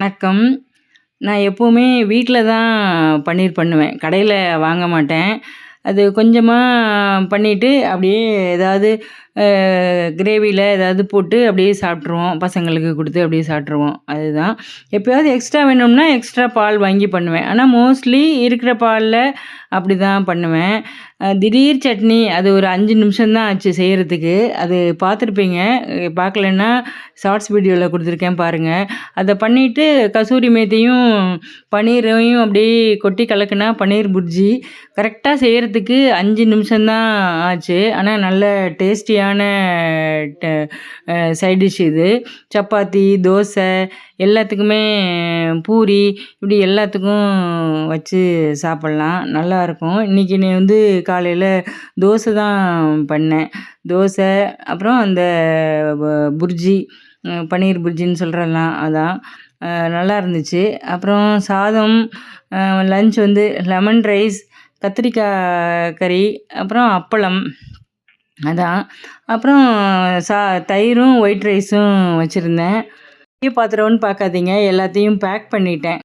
வணக்கம். நான் எப்போவுமே வீட்டில் தான் பன்னீர் பண்ணுவேன். கடையில் வாங்க மாட்டேன். அது கொஞ்சமாக பண்ணிவிட்டு அப்படியே ஏதாவது கிரேவியில் ஏதாவது போட்டு அப்படியே சாப்பிட்ருவோம் பசங்களுக்கு கொடுத்து அப்படியே சாப்பிட்ருவோம் அதுதான். எப்போயாவது எக்ஸ்ட்ரா வேணும்னா எக்ஸ்ட்ரா பால் வாங்கி பண்ணுவேன். ஆனால் மோஸ்ட்லி இருக்கிற பாலில் அப்படி தான் பண்ணுவேன் திடீர் சட்னி அது ஒரு அஞ்சு நிமிஷம்தான் ஆச்சு செய்கிறதுக்கு அது பார்த்துருப்பீங்க. பார்க்கலன்னா ஷார்ட்ஸ் வீடியோவில் கொடுத்துருக்கேன் பாருங்கள் அதை பண்ணிவிட்டு கசூரி மேத்தையும் பன்னீரையும் அப்படியே கொட்டி கலக்குனா பன்னீர் புர்ஜி. கரெக்டாக செய்கிறதுக்கு அஞ்சு நிமிஷம்தான் ஆச்சு. ஆனால் நல்ல டேஸ்டியான சைட் டிஷ் இது. சப்பாத்தி தோசை எல்லாத்துக்குமே பூரி இப்படி எல்லாத்துக்கும் வச்சு சாப்பிட்லாம். நல்லாயிருக்கும் இன்றைக்கி நீ வந்து காலையில் தோசை தான் பண்ணேன் தோசை அப்புறம் அந்த புர்ஜி பன்னீர் புர்ஜின்னு சொல்கிறலாம் அதான். நல்லா இருந்துச்சு. அப்புறம் சாதம் லஞ்ச் வந்து லெமன் ரைஸ் கத்திரிக்காய் கறி அப்புறம் அப்பளம். அதான். அப்புறம் சா தயிரும் ஒயிட் ரைஸும் வச்சுருந்தேன். பாத்திரம்னு பார்க்காதீங்க எல்லாத்தையும் பேக் பண்ணிட்டேன்.